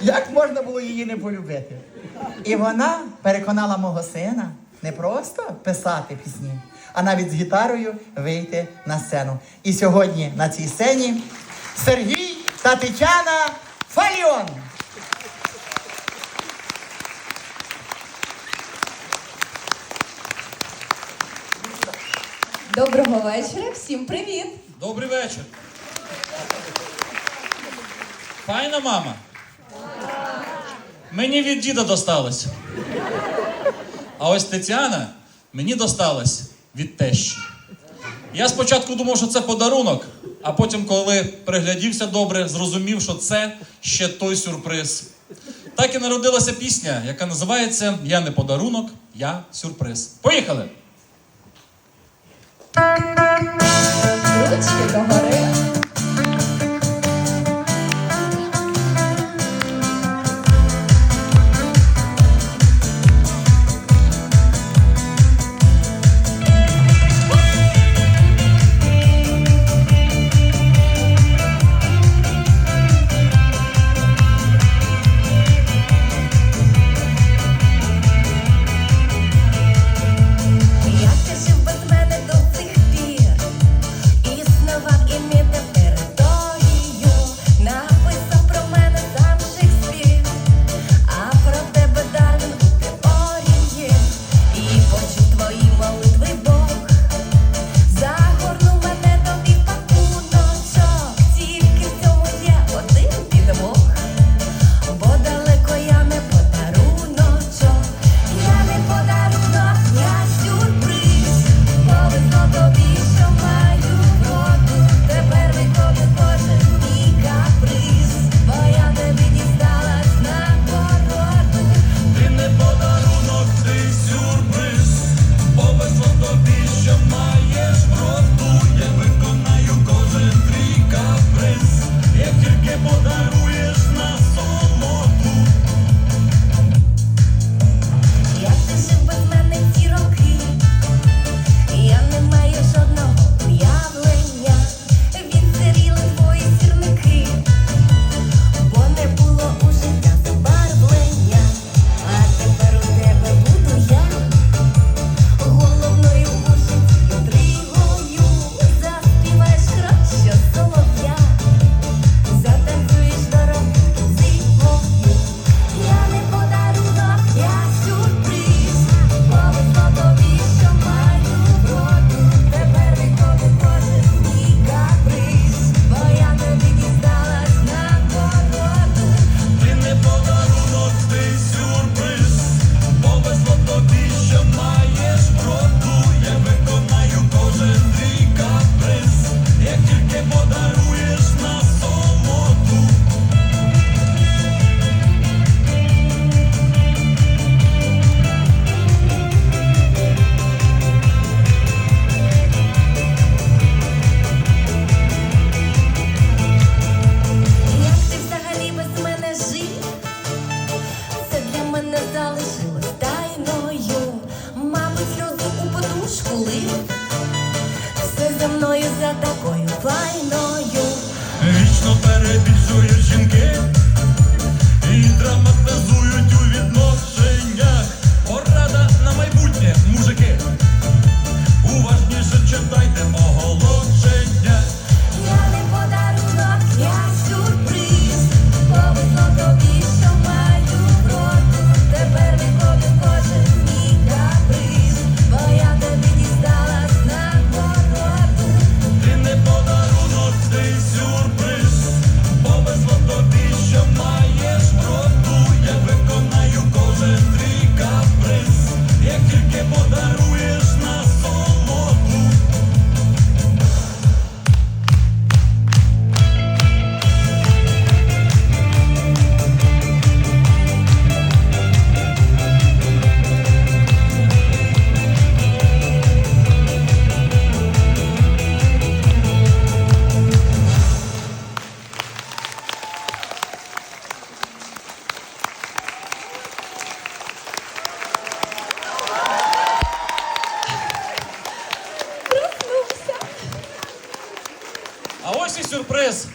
Як можна було її не полюбити? І вона переконала мого сина не просто писати пісні, а навіть з гітарою вийти на сцену. І сьогодні на цій сцені Сергій та Тетяна Фаліон. Доброго вечора, всім привіт! Добрий вечір. Файна мама. Мені від діда досталось. А ось Тетяна мені досталась від тещі. Я спочатку думав, що це подарунок, а потім, коли приглядівся добре, зрозумів, що це ще той сюрприз. Так і народилася пісня, яка називається Я не подарунок, я сюрприз. Поїхали! Ручки догори. Pracujesz cabeça.